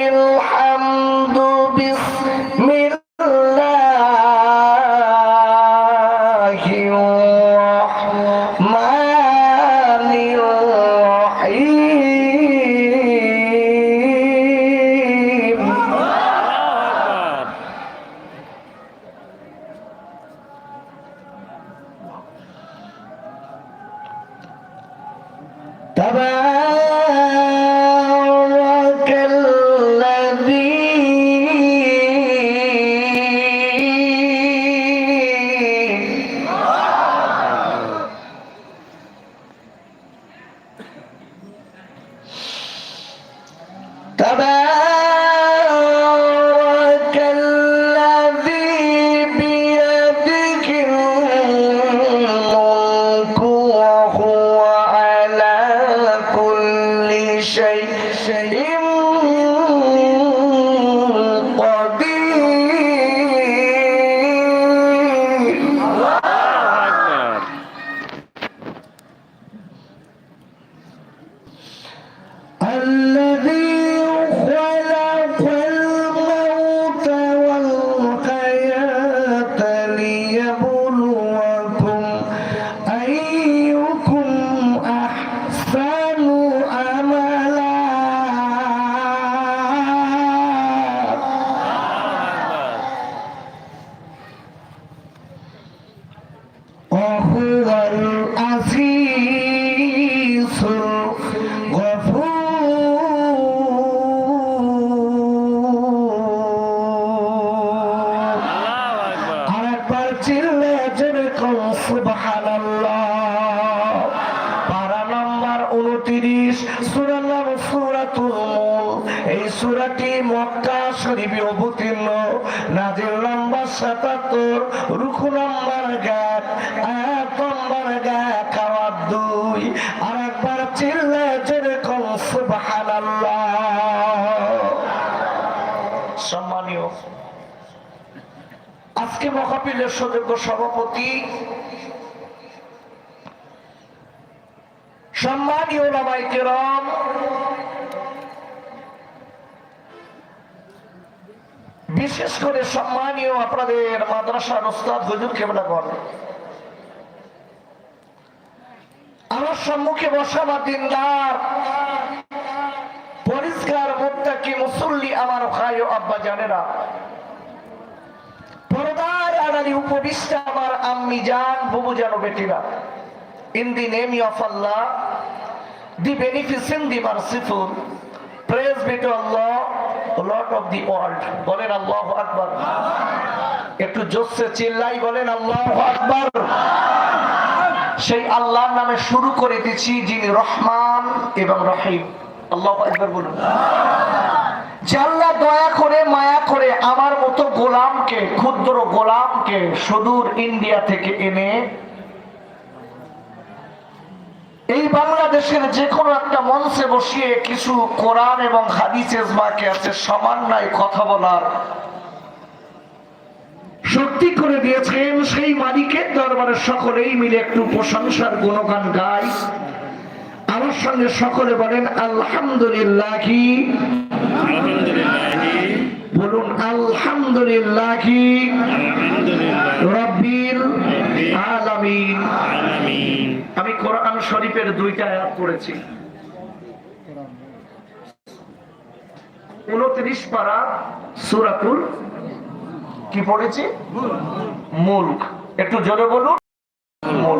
الحمد بسم الله الرحمن الرحيم تبارك উনত্রিশ সূরা নাম সূরাতুল এই সুরাটি মক্কা শরীফে অবতীর্ণ। নাজিল নাম্বার সাতাত্তর, রুখু নাম্বার গাত আয়াত নাম্বার গাত খাওয়ার দুই, আরেকবার চিল্লে যেরকম সম্মানীয়, আজকে মহাপিলের সুযোগ্য সভাপতি সম্মানীয় ওলামাই কেরাম, বিশেষ করে সম্মানীয় আপনাদের মাদ্রাসার ওস্তাদ হুজুর কেমনা করেন আমার সম্মুখে বসা আমার দিনদার, পরিষ্কার মুক্তাকি মুসল্লি আমার ভাই ও আব্বা জানেরা পর্দার আড়ালি উপবিষ্ট আমার আম্মি জান, বুবু জানো বেটিরা in the name of Allah the beneficent the merciful praise be to Allah lord of the world বলেন আল্লাহ আকবার। একটু জোসে চিল্লাই বলেন আল্লাহ আকবার। সেই আল্লাহর নামে শুরু করে দিচ্ছি যিনি রহমান এবং রহিম। আল্লাহ একবার বলুন। জাল্লা দয়া করে, মায়া করে আমার মতো গোলামকে, ক্ষুদ্র গোলামকে সুদূর ইন্ডিয়া থেকে এনে এই বাংলাদেশের যে কোনো একটা মঞ্চে বসিয়ে কিছু কোরআন এবং হাদিস এজমাকে আছে সমান্যায় কথা বলার সত্যি করে দিয়েছেন সেই মালিকের দরবারে সকলেই মিলে একটু প্রশংসার গুণগান গাই। আমার সঙ্গে সকলে বলেন আলহামদুলিল্লাহ। কি বলুন আলহামদুলিল্লাহ। শরীফের দুইটা আয়াত পড়েছি। উনত্রিশ পারা সুরাতুল কি পড়েছি? মুল্ক। একটু জোরে বলুন।